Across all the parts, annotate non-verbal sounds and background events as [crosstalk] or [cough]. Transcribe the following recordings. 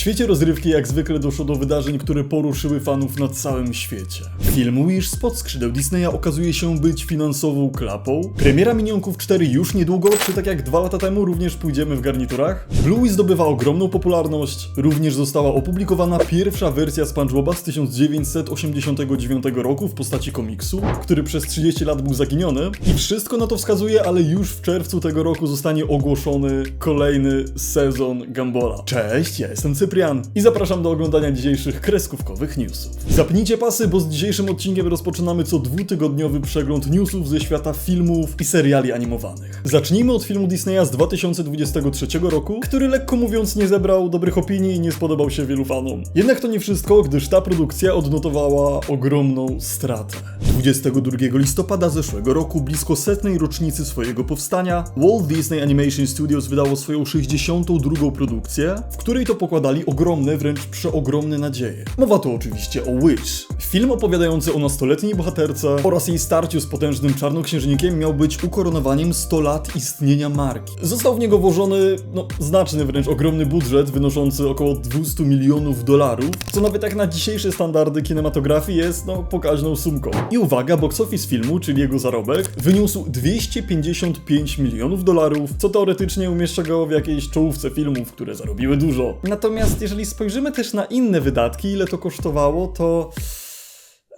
świecie rozrywki jak zwykle doszło do wydarzeń, które poruszyły fanów na całym świecie. Film Wish spod skrzydeł Disneya okazuje się być finansową klapą. Premiera Minionków 4 już niedługo, czy tak jak dwa lata temu również pójdziemy w garniturach. Bluey zdobywa ogromną popularność. Również została opublikowana pierwsza wersja SpongeBoba z 1989 roku w postaci komiksu, który przez 30 lat był zaginiony. I wszystko na to wskazuje, ale już w czerwcu tego roku zostanie ogłoszony kolejny sezon Gambola. Cześć, ja jestem Cyprian i zapraszam do oglądania dzisiejszych kreskówkowych newsów. Zapnijcie pasy, bo z dzisiejszym odcinkiem rozpoczynamy co dwutygodniowy przegląd newsów ze świata filmów i seriali animowanych. Zacznijmy od filmu Disneya z 2023 roku, który lekko mówiąc nie zebrał dobrych opinii i nie spodobał się wielu fanom. Jednak to nie wszystko, gdyż ta produkcja odnotowała ogromną stratę. 22 listopada zeszłego roku, blisko setnej rocznicy swojego powstania, Walt Disney Animation Studios wydało swoją 62. produkcję, w której to pokładali ogromne, wręcz przeogromne nadzieje. Mowa tu oczywiście o Wish. Film opowiadający o nastoletniej bohaterce oraz jej starciu z potężnym czarnoksiężnikiem miał być ukoronowaniem 100 lat istnienia marki. Został w niego włożony, no, znaczny wręcz ogromny budżet wynoszący około 200 milionów dolarów, co nawet jak na dzisiejsze standardy kinematografii jest, no, pokaźną sumką. I uwaga, box office filmu, czyli jego zarobek, wyniósł 255 milionów dolarów, co teoretycznie umieszcza go w jakiejś czołówce filmów, które zarobiły dużo. Natomiast jeżeli spojrzymy też na inne wydatki, ile to kosztowało, to...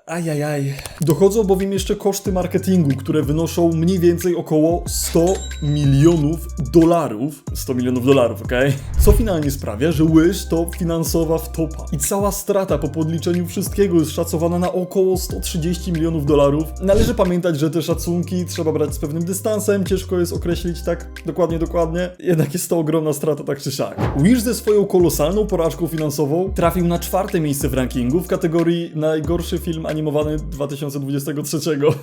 Ajajaj. Dochodzą bowiem jeszcze koszty marketingu, które wynoszą mniej więcej około 100 milionów dolarów. 100 milionów dolarów, okej? Co finalnie sprawia, że Wish to finansowa wtopa. I cała strata po podliczeniu wszystkiego jest szacowana na około 130 milionów dolarów. Należy pamiętać, że te szacunki trzeba brać z pewnym dystansem, ciężko jest określić tak dokładnie, dokładnie. Jednak jest to ogromna strata tak czy siak. Wish ze swoją kolosalną porażką finansową trafił na czwarte miejsce w rankingu w kategorii najgorszy film animowany 2023.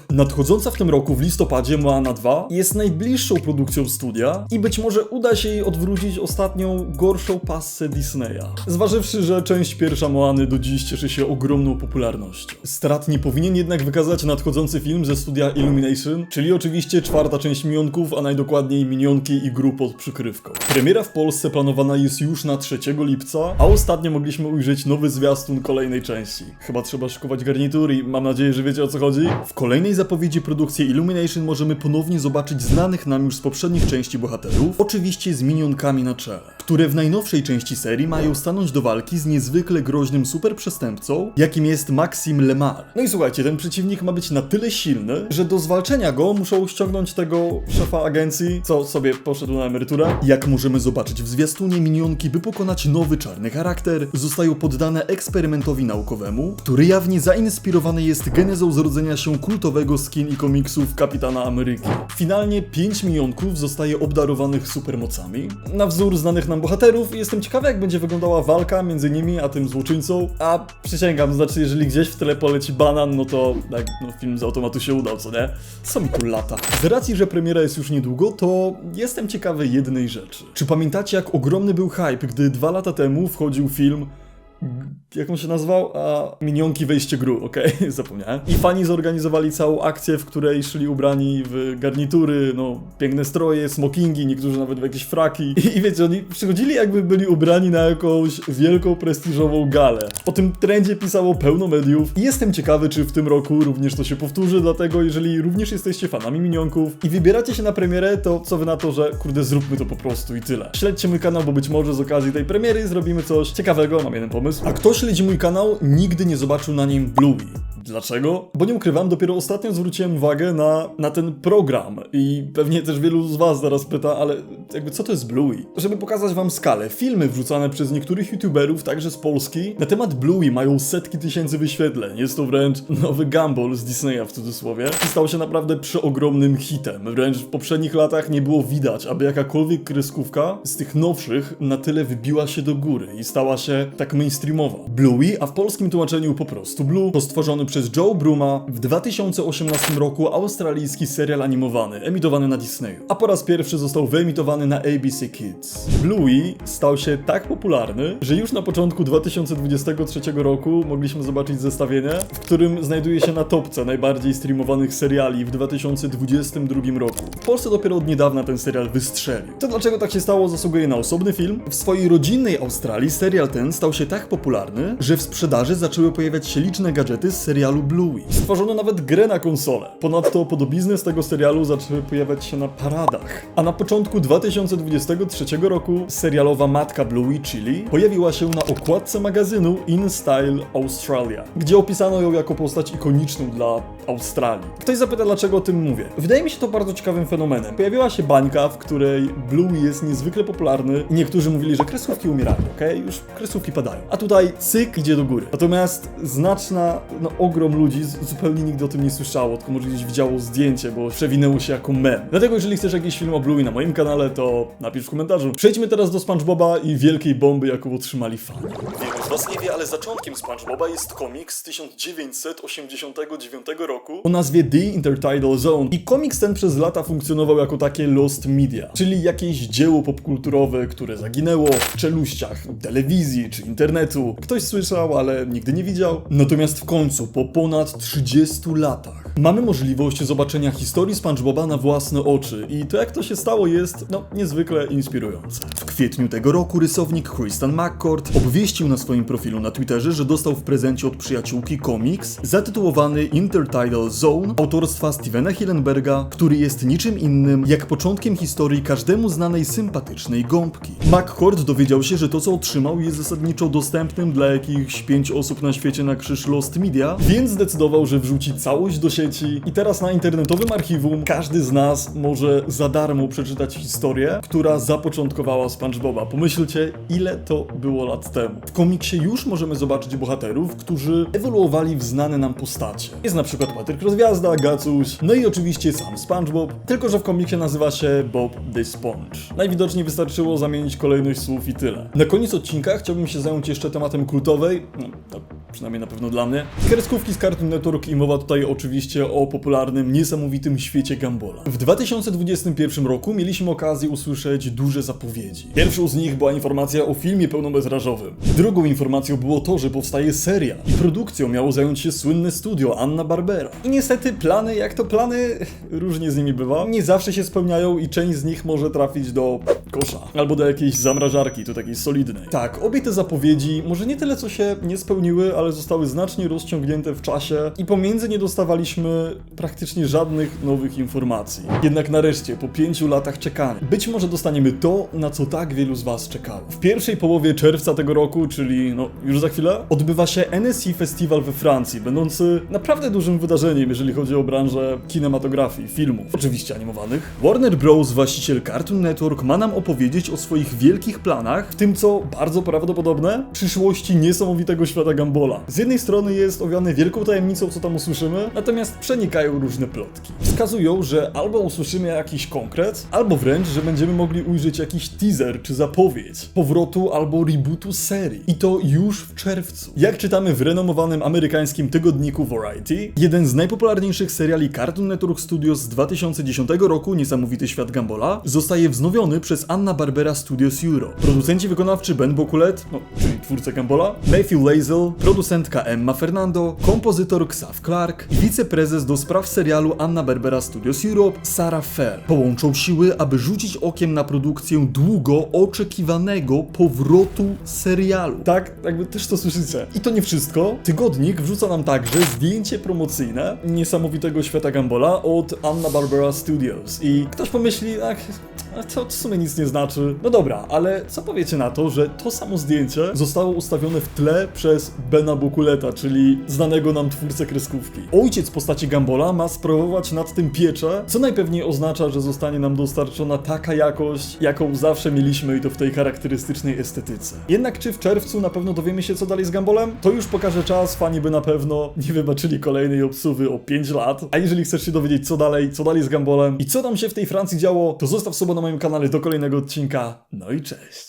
Nadchodząca w tym roku w listopadzie Moana 2 jest najbliższą produkcją studia i być może uda się jej odwrócić ostatnią gorszą passę Disneya. Zważywszy, że część pierwsza Moany do dziś cieszy się ogromną popularnością. Strat nie powinien jednak wykazać nadchodzący film ze studia Illumination, czyli oczywiście czwarta część Minionków, a najdokładniej Minionki i Gru pod przykrywką. Premiera w Polsce planowana jest już na 3 lipca, a ostatnio mogliśmy ujrzeć nowy zwiastun kolejnej części. Chyba trzeba szykować garnitur i mam nadzieję, że wiecie o co chodzi. W kolejnej zapowiedzi produkcji Illumination możemy ponownie zobaczyć znanych nam już z poprzednich części bohaterów, oczywiście z minionkami na czele, które w najnowszej części serii mają stanąć do walki z niezwykle groźnym superprzestępcą, jakim jest Maxim Lemar. No i słuchajcie, ten przeciwnik ma być na tyle silny, że do zwalczenia go muszą ściągnąć tego szefa agencji, co sobie poszedł na emeryturę. Jak możemy zobaczyć w zwiastunie, minionki, by pokonać nowy czarny charakter, zostają poddane eksperymentowi naukowemu, który jawnie zainspirowany jest genezą zrodzenia się kultowego skin i komiksów Kapitana Ameryki. Finalnie 5 minionków zostaje obdarowanych supermocami, na wzór znanych nam bohaterów i jestem ciekawy jak będzie wyglądała walka między nimi a tym złoczyńcą, a przysięgam, znaczy jeżeli gdzieś w tle poleci banan, no to tak, no, film z automatu się udał, co nie? Co mi tu lata? Z racji, że premiera jest już niedługo, to jestem ciekawy jednej rzeczy. Czy pamiętacie jak ogromny był hype, gdy dwa lata temu wchodził film jak on się nazwał? A minionki wejście gru, [laughs] okej, zapomniałem. I fani zorganizowali całą akcję, w której szli ubrani w garnitury, no, piękne stroje, smokingi, niektórzy nawet w jakieś fraki. I, [laughs] i wiecie, oni przychodzili jakby byli ubrani na jakąś wielką, prestiżową galę. O tym trendzie pisało pełno mediów i jestem ciekawy, czy w tym roku również to się powtórzy, dlatego jeżeli również jesteście fanami minionków i wybieracie się na premierę, to co wy na to, że kurde, zróbmy to po prostu i tyle. Śledźcie mój kanał, bo być może z okazji tej premiery zrobimy coś ciekawego, mam jeden pomysł. A kto śledzi mój kanał, nigdy nie zobaczył na nim Bluey. Dlaczego? Bo nie ukrywam, dopiero ostatnio zwróciłem uwagę na, na ten program i pewnie też wielu z was zaraz pyta, ale jakby co to jest Bluey? Żeby pokazać wam skalę, filmy wrzucane przez niektórych youtuberów, także z Polski, na temat Bluey mają setki tysięcy wyświetleń. Jest to wręcz nowy Gumball z Disneya w cudzysłowie i stał się naprawdę przeogromnym hitem. Wręcz w poprzednich latach nie było widać, aby jakakolwiek kreskówka z tych nowszych na tyle wybiła się do góry i stała się tak mainstreamowa. Bluey, a w polskim tłumaczeniu po prostu Blue, to stworzony przez Joe Bruma w 2018 roku australijski serial animowany, emitowany na Disneyu. A po raz pierwszy został wyemitowany na ABC Kids. Bluey stał się tak popularny, że już na początku 2023 roku mogliśmy zobaczyć zestawienie, w którym znajduje się na topce najbardziej streamowanych seriali w 2022 roku. W Polsce dopiero od niedawna ten serial wystrzelił. To dlaczego tak się stało zasługuje na osobny film. W swojej rodzinnej Australii serial ten stał się tak popularny, że w sprzedaży zaczęły pojawiać się liczne gadżety z serialu Bluey. Stworzono nawet grę na konsolę. Ponadto podobizny z tego serialu zaczęły pojawiać się na paradach. A na początku 2023 roku serialowa matka Bluey, Chili, pojawiła się na okładce magazynu In Style Australia, gdzie opisano ją jako postać ikoniczną dla Australii. Ktoś zapyta, dlaczego o tym mówię. Wydaje mi się to bardzo ciekawym fenomenem. Pojawiła się bańka, w której Bluey jest niezwykle popularny i niektórzy mówili, że kresówki umierają, okej? Już kresówki padają. A tutaj cyk idzie do góry. Natomiast znaczna, no ogrom ludzi zupełnie nigdy o tym nie słyszało, tylko może gdzieś widziało zdjęcie, bo przewinęło się jako mem. Dlatego jeżeli chcesz jakiś film o Bluey na moim kanale, to napisz w komentarzu. Przejdźmy teraz do SpongeBoba i wielkiej bomby, jaką otrzymali fani. Wielu z was nie wie, ale zaczątkiem SpongeBoba jest komiks z 1989 roku o nazwie The Intertidal Zone. I komiks ten przez lata funkcjonował jako takie lost media, czyli jakieś dzieło popkulturowe, które zaginęło w czeluściach telewizji czy internetu. Ktoś słyszał, ale nigdy nie widział. Natomiast w końcu, po ponad 30 latach, mamy możliwość zobaczenia historii SpongeBoba na własne oczy i to jak to się stało jest, no, niezwykle inspirujące. W kwietniu tego roku rysownik Kristen McCord obwieścił na swoim profilu na Twitterze, że dostał w prezencie od przyjaciółki komiks zatytułowany Intertidal Zone autorstwa Stevena Hillenberga, który jest niczym innym jak początkiem historii każdemu znanej sympatycznej gąbki. McCord dowiedział się, że to co otrzymał jest zasadniczo dostępnym dla jakichś pięć osób na świecie na krzyż Lost Media, więc zdecydował, że wrzuci całość do sieci i teraz na internetowym archiwum każdy z nas może za darmo przeczytać historię, która zapoczątkowała SpongeBoba. Pomyślcie, ile to było lat temu. W komiksie już możemy zobaczyć bohaterów, którzy ewoluowali w znane nam postacie. Jest na przykład Patryk Rozgwiazda, Gacuś, no i oczywiście sam SpongeBob, tylko że w komiksie nazywa się Bob the Sponge. Najwidoczniej wystarczyło zamienić kolejność słów i tyle. Na koniec odcinka chciałbym się zająć jeszcze tematem kultowej, no, przynajmniej na pewno dla mnie, kreskówki z Cartoon Network i mowa tutaj oczywiście o popularnym, niesamowitym świecie Gambola. W 2021 roku mieliśmy okazję usłyszeć duże zapowiedzi. Pierwszą z nich była informacja o filmie pełnometrażowym. Drugą informacją było to, że powstaje seria i produkcją miało zająć się słynne studio Anna Barbera. I niestety plany, jak to plany, różnie z nimi bywa, nie zawsze się spełniają i część z nich może trafić do kosza albo do jakiejś zamrażarki, tu takiej solidnej. Tak, obie te zapowiedzi może nie tyle co się nie spełniły, ale zostały znacznie rozciągnięte w czasie i pomiędzy nie dostawaliśmy praktycznie żadnych nowych informacji. Jednak nareszcie, po pięciu latach czekania, być może dostaniemy to, na co tak wielu z Was czekało. W pierwszej połowie czerwca tego roku, czyli no już za chwilę, odbywa się NSI Festival we Francji, będący naprawdę dużym wydarzeniem, jeżeli chodzi o branżę kinematografii, filmów, oczywiście animowanych. Warner Bros., właściciel Cartoon Network, ma nam opowiedzieć o swoich wielkich planach, w tym co bardzo prawdopodobne, przyszłości niesamowitego świata Gambola. Z jednej strony jest owiany wielką tajemnicą, co tam usłyszymy, natomiast przenikają różne plotki. Wskazują, że albo usłyszymy jakiś konkret, albo wręcz, że będziemy mogli ujrzeć jakiś teaser czy zapowiedź powrotu albo rebootu serii. I to już w czerwcu. Jak czytamy w renomowanym amerykańskim tygodniku Variety, jeden z najpopularniejszych seriali Cartoon Network Studios z 2010 roku, Niesamowity Świat Gambola, zostaje wznowiony przez Anna Barbera Studios Euro. Producenci wykonawczy Ben Bokulet, no, czyli twórca Gambola, Matthew Lazel, producentka Emma Fernando, kompozytor Xav Clark i wiceprezes do spraw serialu Anna Barbera Studios Europe, Sarah Fair, połączą siły, aby rzucić okiem na produkcję długo oczekiwanego powrotu serialu. Tak, jakby też to słyszycie. I to nie wszystko. Tygodnik wrzuca nam także zdjęcie promocyjne niesamowitego świata Gambola od Anna Barbera Studios. I ktoś pomyśli, ach, to w sumie nic nie znaczy. No dobra, ale co powiecie na to, że to samo zdjęcie zostało ustawione w tle przez Bena Bokuleta, czyli znanego nam twórcę kreskówki. Ojciec postaci Gambola ma sprawować nad tym pieczę, co najpewniej oznacza, że zostanie nam dostarczona taka jakość, jaką zawsze mieliśmy i to w tej charakterystycznej estetyce. Jednak czy w czerwcu na pewno dowiemy się co dalej z Gambolem? To już pokaże czas, fani by na pewno nie wybaczyli kolejnej obsuwy o 5 lat. A jeżeli chcesz się dowiedzieć co dalej, co dalej z Gambolem i co tam się w tej Francji działo, to zostaw suba na moim kanale do kolejnego odcinka. No i cześć.